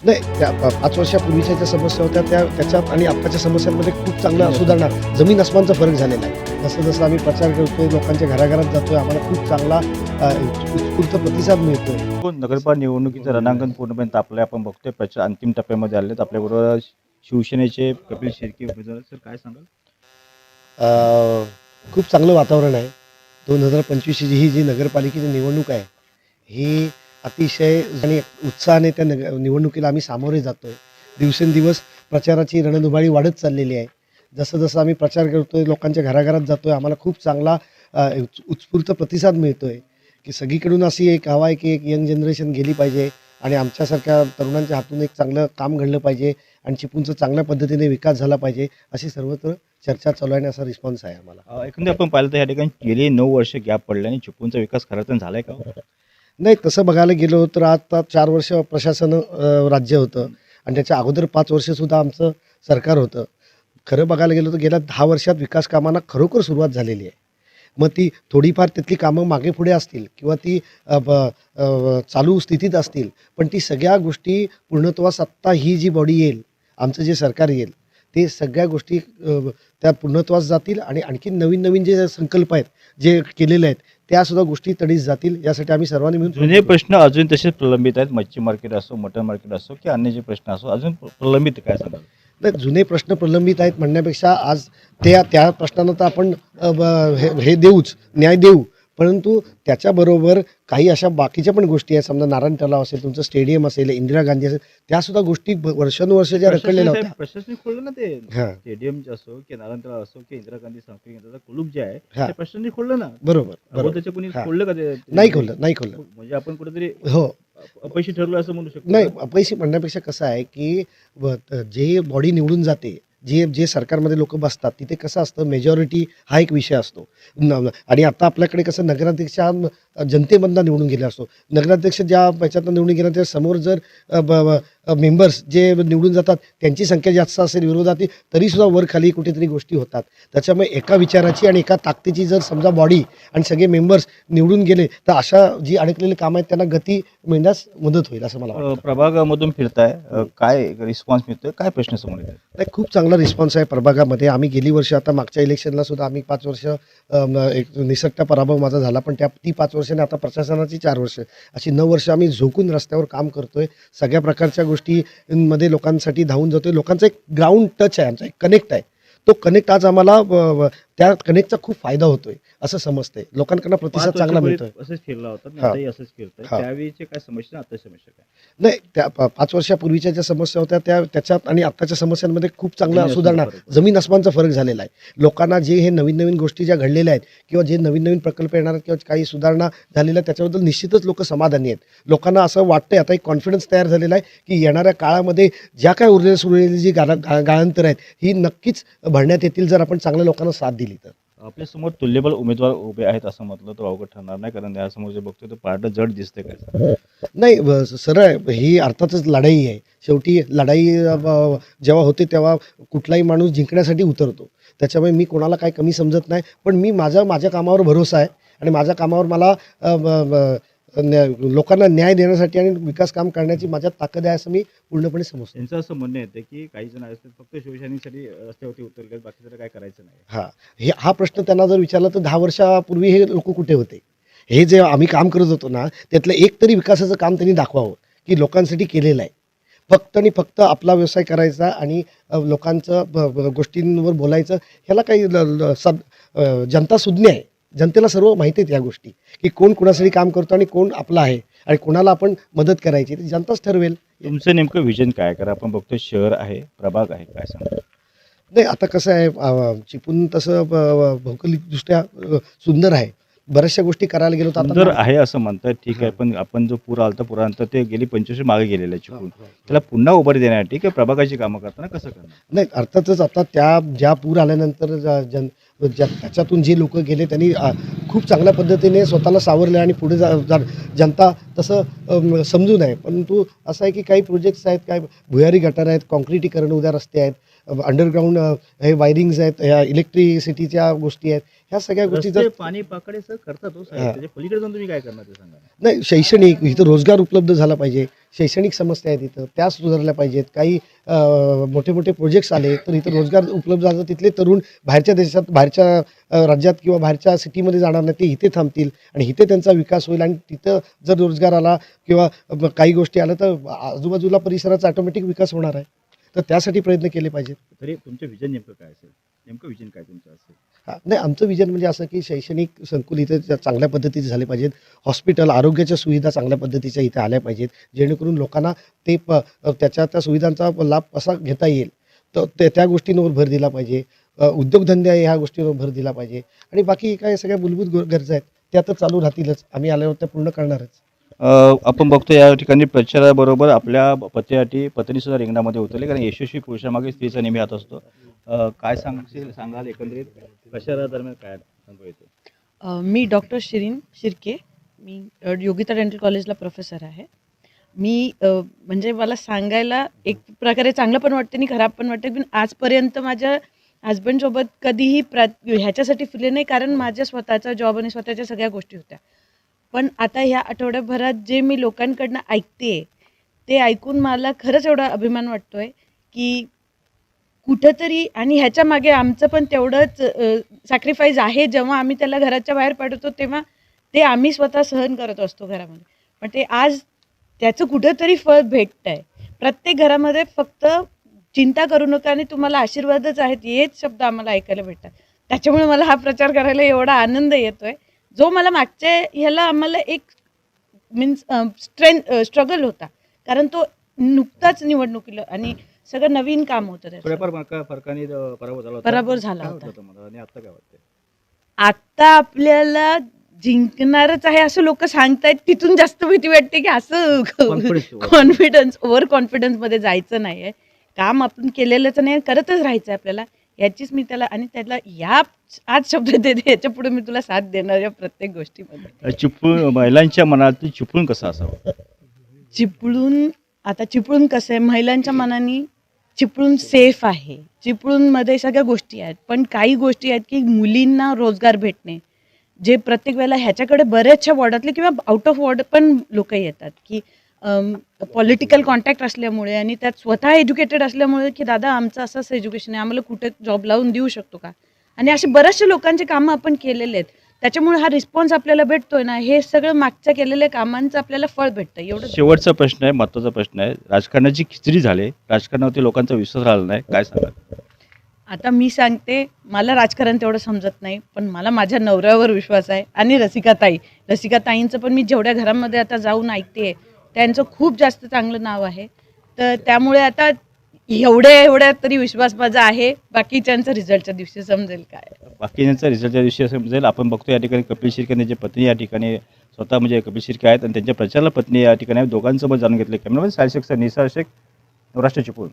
नाही त्या पाच वर्षापूर्वीच्या ज्या समस्या होत्या त्या त्याच्यात आणि आत्ताच्या समस्यांमध्ये खूप चांगला सुधारणा जमीन आसमानचा फरक झालेला आहे. जसं जसं आम्ही प्रचार करतोय लोकांच्या घराघरात जातोय आम्हाला खूप चांगला उत्स्फूर्त प्रतिसाद मिळतोय. नगरपालिका निवडणुकीचं रणांगण पूर्णपणे तापलंय. आपण बघतोय प्रचार अंतिम टप्प्यामध्ये आले आपल्याबरोबर शिवसेनेचे कपिल शेरके उमेदवार. सर काय सांगाल? खूप चांगलं वातावरण आहे. दोन हजार पंचवीसची ही जी नगरपालिकेची निवडणूक आहे ही अतिशय आणि उत्साहाने त्या नग निवडणुकीला आम्ही सामोरे जातोय. दिवसेंदिवस प्रचाराची रणधुमाळी वाढत चाललेली आहे. जसं जसं आम्ही प्रचार करतोय लोकांच्या घराघरात जातोय आम्हाला खूप चांगला उत्स्फूर्त प्रतिसाद मिळतोय की सगळीकडून अशी एक हवा आहे की एक यंग जनरेशन गेली पाहिजे आणि आमच्यासारख्या तरुणांच्या हातून एक चांगलं काम घडलं पाहिजे आणि चिपूंचा चांगल्या पद्धतीने विकास झाला पाहिजे अशी सर्वत्र चर्चा चालू आहे आणि असा रिस्पॉन्स आहे आम्हाला. अं, एकंदरीत आपण पाहिलं तर या ठिकाणी गेली नऊ वर्ष गॅप पडले आणि चिपळूणचा विकास खरं तर झालाय का हो? नाही तसं बघायला गेलो तर आता चार वर्ष प्रशासन अ, राज्य होतं. आणि त्याच्या अगोदर पाच वर्षसुद्धा आमचं सरकार होतं. खरं बघायला गेलो तर गेल्या दहा वर्षात विकास कामांना खरोखर सुरुवात झालेली आहे. मग ती थोडीफार तिथली कामं मागे पुढे असतील किंवा ती अ, ब- अ, चालू स्थितीत असतील पण ती सगळ्या गोष्टी पूर्णत्वास आत्ता ही जी बॉडी येईल आमचं जे सरकार येईल ते सगळ्या गोष्टी त्या पूर्णत्वास जातील आणि आणखी नवीन नवीन जे संकल्प आहेत जे केलेले आहेत त्या सुद्धा गोष्टी तडीस जातील यासाठी आम्ही सर्वांनी मिळून जुने प्रश्न अजून तसेच प्रलंबित आहेत. मच्छी मार्केट असो मटन मार्केट असो की अन्य जे प्रश्न असो अजून प्रलंबित काय सांगाल? नाही जुने प्रश्न प्रलंबित आहेत म्हणण्यापेक्षा आज त्या त्या प्रश्नांना तर आपण हे हे देऊच न्याय देऊ. परंतु त्याच्याबरोबर काही अशा बाकीच्या पण गोष्टी आहेत. समजा नारायण तलाव असेल तुमचं स्टेडियम असेल इंदिरा गांधी असेल त्या सुद्धा गोष्टी वर्षानुवर्ष ज्या रखडलेल्या होत्या. प्रशासनिक खोललं ना ते स्टेडियम असो की नारायण तलाव असो की इंदिरा गांधी सांस्कृतिक केंद्राचा कुलूप जे आहे प्रशासनिक खोललं ना? बरोबर बरोबर. अगोदरच्या कोणी. खोललं का ते? नाही खोललं नाही खोललं. म्हणजे आपण कुठेतरी हो. अपयशी ठरलो असं म्हणू शकतो. नाही अपयशी म्हणण्यापेक्षा कसं आहे की जे बॉडी निवडून जाते जे जे सरकारमध्ये लोक बसतात तिथे कसं असतं मेजॉरिटी हा एक विषय असतो. आणि आता आपल्याकडे कसं नगराध्यक्ष हा जनतेमधनं निवडून गेला असतो. नगराध्यक्ष ज्या ह्याच्यातनं निवडून गेला त्या समोर जर मेंबर्स जे निवडून जातात त्यांची संख्या जास्त असेल विरोधात तरीसुद्धा वर खाली कुठेतरी गोष्टी होतात. त्याच्यामुळे एका विचाराची आणि एका ताकदीची जर समजा बॉडी आणि सगळे मेंबर्स निवडून गेले तर अशा जी अडकलेली कामं आहेत त्यांना गती मिळण्यास मदत होईल असं मला प्रभागामधून फिरताय. काय रिस्पॉन्स मिळतोय? काय प्रश्न समोर नाही खूप चांगला रिस्पॉन्स आहे प्रभागामध्ये. आम्ही गेली वर्षी आता मागच्या इलेक्शनला सुद्धा आम्ही पाच वर्ष एक निसटता पराभव माझा झाला पण त्या ती पाच वर्षाने आता प्रशासनाची चार वर्ष. अशी नऊ वर्ष आम्ही झोकून रस्त्यावर काम करतोय. सगळ्या प्रकारच्या गोष्टींमध्ये लोकांसाठी धावून जातोय. लोकांचा एक ग्राउंड टच आहे आमचा एक कनेक्ट आहे. तो कनेक्ट आज आम्हाला त्या कनेक्टचा खूप फायदा होतोय असं समजतंय. लोकांकडनं प्रतिसाद चांगला मिळतोय. असंच फिरला होता असंच फिरतोय. हा. त्यावेळीचे काय समस्या आता समस्या काय? नाही त्या प- पाच वर्षापूर्वीच्या ज्या समस्या होत्या त्या त्याच्यात आणि आत्ताच्या समस्यांमध्ये खूप चांगला जमीन सुधारणा आसमानचा फरक. जमीन आसमानचा फरक झालेला आहे. लोकांना जे हे नवीन नवीन गोष्टी ज्या घडलेल्या आहेत किंवा जे नवीन नवीन प्रकल्प येणार आहेत किंवा काही सुधारणा झालेल्या आहेत त्याच्याबद्दल निश्चितच लोक समाधानी आहेत. लोकांना असं वाटतंय आता एक कॉन्फिडन्स तयार झालेला आहे की येणाऱ्या काळामध्ये ज्या काय उरलेल्या सुरलेली जी गाळा गा- गाळांतर आहेत ही नक्कीच भरण्यात येतील जर आपण चांगल्या लोकांना साथ दिली. तर. आपल्यासमोर तुल्यबल उमेदवार उभे आहेत असं म्हटलं तर अवघड ठरणार नाही कारण यासमोर जे बघतोय तर पार्ट जड दिसते काय नाही सरळ ही अर्थातच लढाई आहे. शेवटी लढाई जेव्हा होते तेव्हा कुठलाही माणूस जिंकण्यासाठी उतरतो. त्याच्यामुळे मी कोणाला काही कमी समजत नाही पण मी माझा माझ्या कामावर भरोसा आहे. आणि माझ्या कामावर मला लोकांना न्याय देण्यासाठी आणि विकास काम करण्याची माझ्यात ताकद आहे असं मी पूर्णपणे समजतो. त्यांचं असं म्हणणं येतं की काही जण असतात फक्त शिवसेनेसाठी रस्त्यावरती उतरले बाकी काय करायचं नाही. हा. हे हा प्रश्न त्यांना जर विचारला तर दहा वर्षापूर्वी हे लोक कुठे होते? हे जे आम्ही काम करत होतो ना त्यातलं एक तरी विकासाचं काम त्यांनी दाखवावं की लोकांसाठी केलेलं आहे. फक्त आणि फक्त आपला व्यवसाय करायचा आणि लोकांचं गोष्टींवर बोलायचं ह्याला काही सद जनता सुज्ञ आहे. जनतेला सर्व माहिती आहेत या गोष्टी की कोण कुणासाठी काम करतो आणि कोण आपला आहे आणि कोणाला आपण मदत करायची ती जनताच ठरवेल. तुमचं नेमकं विजन काय कारण आपण बघतोय शहर आहे प्रभाग आहे काय सांगा नाही आता कसं आहे चिपळूण तसं भौगोलिकदृष्ट्या सुंदर आहे. बऱ्याचशा गोष्टी करायला गेलो तर सुंदर आहे असं म्हणतात ठीक आहे. पण आपण जो पूर आलता पुरानंतर ते गेली पंचवीस मागे गेलेलं आहे हा, हा. त्याला पुन्हा उभारी देण्यासाठी किंवा प्रभागाची कामं करताना कसं करणार? नाही अर्थातच आता त्या ज्या पूर आल्यानंतर जन ज्या त्याच्यातून जे लोक गेले त्यांनी खूप चांगल्या पद्धतीने स्वतःला सावरले आणि पुढे जा जा- जनता तसं समजू नये. परंतु असं आहे की काही प्रोजेक्ट्स आहेत काय भुयारी गटार आहेत कॉन्क्रिटीकरण उद्या रस्ते आहेत अंडरग्राऊंड हे वायरिंग्स आहेत ह्या इलेक्ट्रिसिटीच्या गोष्टी आहेत ह्या सगळ्या गोष्टी जर पाणी पाकडे सर करतात हो पलीकडे जाऊन तुम्ही काय करणार नाही शैक्षणिक इथं रोजगार उपलब्ध झाला पाहिजे. शैक्षणिक समस्या आहेत इथं. त्या सुधारल्या पाहिजेत. काही मोठे मोठे प्रोजेक्ट्स आले तर इथं रोजगार उपलब्ध झाला तर तिथले तरुण बाहेरच्या देशात बाहेरच्या राज्यात किंवा बाहेरच्या सिटीमध्ये जाणार नाही ते इथे थांबतील आणि इथे त्यांचा विकास होईल आणि तिथं जर रोजगार आला किंवा काही गोष्टी आल्या तर आजूबाजूला परिसराचा ऑटोमॅटिक विकास होणार आहे. तर त्यासाठी प्रयत्न केले पाहिजेत. तरी तुमचं विजन नेमकं काय असेल? नेमकं विजन काय तुमचं असेल नाही आमचं विजन म्हणजे असं की शैक्षणिक संकुल इथे चांगल्या पद्धतीचे झाले पाहिजेत. हॉस्पिटल आरोग्याच्या सुविधा चांगल्या पद्धतीच्या इथे आल्या पाहिजेत. जेणेकरून लोकांना ते प त्याच्या त्या सुविधांचा लाभ कसा घेता येईल. तर ते त्या गोष्टींवर भर दिला पाहिजे. उद्योगधंदे आहे ह्या गोष्टींवर भर दिला पाहिजे. आणि बाकी काय सगळ्या मूलभूत गरजा आहेत त्या तर चालू राहतीलच. आम्ही आल्यावर त्या पूर्ण करणारच. आपण बघतो या ठिकाणी प्रचाराबरोबर आपल्या पतीसाठी पत्नी सुद्धा रिंगणामध्ये उतरले कारण यशस्वी पुरुषामागे स्त्रीचा नेहमी हात असतो. काय सांगशील सांगाल एकंदरीत? प्रचारा दरम्यान काय अनुभव मी डॉक्टर शिरीन शिर्के मी योगिता डेंटल कॉलेजला प्रोफेसर आहे. मी म्हणजे मला सांगायला एक प्रकारे चांगलं पण वाटतं आणि खराब पण वाटतं पण आजपर्यंत माझ्या हजबंडसोबत कधीही प्र ह्याच्यासाठी फिरले नाही कारण माझ्या स्वतःचा जॉब आणि स्वतःच्या सगळ्या गोष्टी होत्या. पण आता ह्या आठवड्याभरात जे मी लोकांकडनं ऐकते ते ऐकून मला खरंच एवढा अभिमान वाटतोय की कुठंतरी आणि ह्याच्या मागे आमचं पण तेवढंच सॅक्रिफाईस आहे. जेव्हा आम्ही त्याला घराच्या बाहेर पाठवतो तेव्हा ते आम्ही स्वतः सहन करत असतो घरामध्ये. पण ते आज त्याचं कुठंतरी फळ भेटतं आहे प्रत्येक घरामध्ये फक्त चिंता करू नका आणि तुम्हाला आशीर्वादच आहेत हेच शब्द आम्हाला ऐकायला भेटतात. त्याच्यामुळे मला हा प्रचार करायला एवढा आनंद येतोय. जो मला मागच्या ह्याला आम्हाला एक मीन्स स्ट्रेंथ स्ट्रगल होता. कारण तो नुकताच निवडणुकीला आणि सगळं नवीन काम होतं त्याचं. थोड्याफार मार्का फरकाने अ, पराभव झाला होता. पराभव झाला काय होता. वाटतं तुम्हाला? आणि आता काय वाटतं आता आपल्याला जिंकणारच आहे असं लोक सांगतायत तिथून जास्त भीती वाटते की असं Confidence. कॉन्फिडन्स ओव्हर कॉन्फिडन्समध्ये जायचं नाही आहे काम आपण केलेलंच नाही करतच राहायचं आपल्याला. याचीच मी त्याला आणि त्याला या आज शब्द देते याच्यापुढे मी तुला साथ देणार या प्रत्येक गोष्टीमध्ये. चिपळूण महिलांच्या मनात चिपळूण कसं असावं? चिपळूण आता चिपळूण कसं आहे? महिलांच्या मनाने चिपळूण सेफ आहे. चिपळूणमध्ये सगळ्या गोष्टी आहेत पण काही गोष्टी आहेत की मुलींना रोजगार भेटणे. जे प्रत्येक वेळेला ह्याच्याकडे बऱ्याचशा वॉर्डातले किंवा आउट ऑफ वॉर्ड पण लोक येतात की पॉलिटिकल कॉन्टॅक्ट असल्यामुळे आणि त्यात स्वतः एज्युकेटेड असल्यामुळे की दादा आमचं असंच एज्युकेशन आहे आम्हाला कुठे जॉब लावून देऊ शकतो का? आणि असे बऱ्याचशा लोकांचे कामं आपण केलेले आहेत. त्याच्यामुळे हा रिस्पॉन्स आपल्याला भेटतोय ना हे सगळं मागच्या केलेल्या कामांचं आपल्याला फळ भेटतं. एवढं शेवटचा प्रश्न आहे महत्त्वाचा प्रश्न आहे. राजकारणाची खिचडी झाली राजकारणावरती लोकांचा विश्वास राहिला नाही काय सांगाल? आता मी सांगते मला राजकारण तेवढं समजत नाही पण मला माझ्या नवऱ्यावर विश्वास आहे आणि रसिकाताई. रसिकाताईंचं पण मी जेवढ्या घरांमध्ये आता जाऊन ऐकते त्यांचं खूप जास्त चांगलं नाव आहे. तर त्यामुळे आता एवढ्या एवढ्या तरी विश्वास माझा आहे. बाकीच्यांचं रिझल्टच्या दिवशी समजेल काय. बाकीच्यांचा रिझल्टच्या दिवशी समजेल. आपण बघतो या ठिकाणी कपिल शिर्के यांची पत्नी या ठिकाणी स्वतः म्हणजे कपिल शिर्के आहेत आणि त्यांच्या प्रचाराला पत्नी या ठिकाणी दोघांसोबत दोघांचं जाणून घेतलं. कॅमेरामॅन सायशेख सर निसार शेख नवराष्ट्र चिपळूण